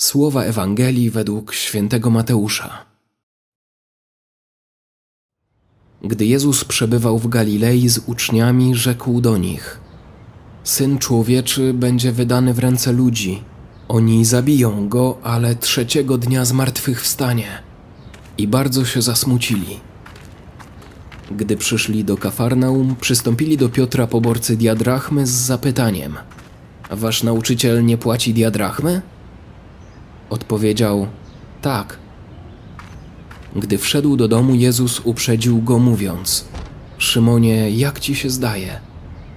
Słowa Ewangelii według świętego Mateusza. Gdy Jezus przebywał w Galilei z uczniami, rzekł do nich: Syn człowieczy będzie wydany w ręce ludzi. Oni zabiją go, ale trzeciego dnia zmartwychwstanie. I bardzo się zasmucili. Gdy przyszli do Kafarnaum, przystąpili do Piotra poborcy diadrachmy z zapytaniem: Wasz nauczyciel nie płaci diadrachmy? Odpowiedział: Tak. Gdy wszedł do domu, Jezus uprzedził go, mówiąc: Szymonie, jak ci się zdaje?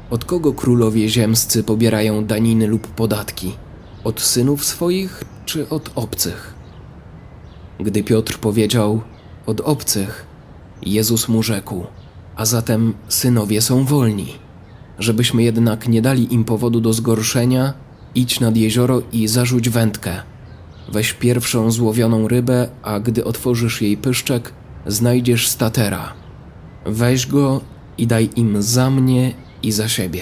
Od kogo królowie ziemscy pobierają daniny lub podatki? Od synów swoich czy od obcych? Gdy Piotr powiedział: Od obcych, Jezus mu rzekł: A zatem synowie są wolni. Żebyśmy jednak nie dali im powodu do zgorszenia, idź nad jezioro i zarzuć wędkę. Weź pierwszą złowioną rybę, a gdy otworzysz jej pyszczek, znajdziesz statera. Weź go i daj im za mnie i za siebie.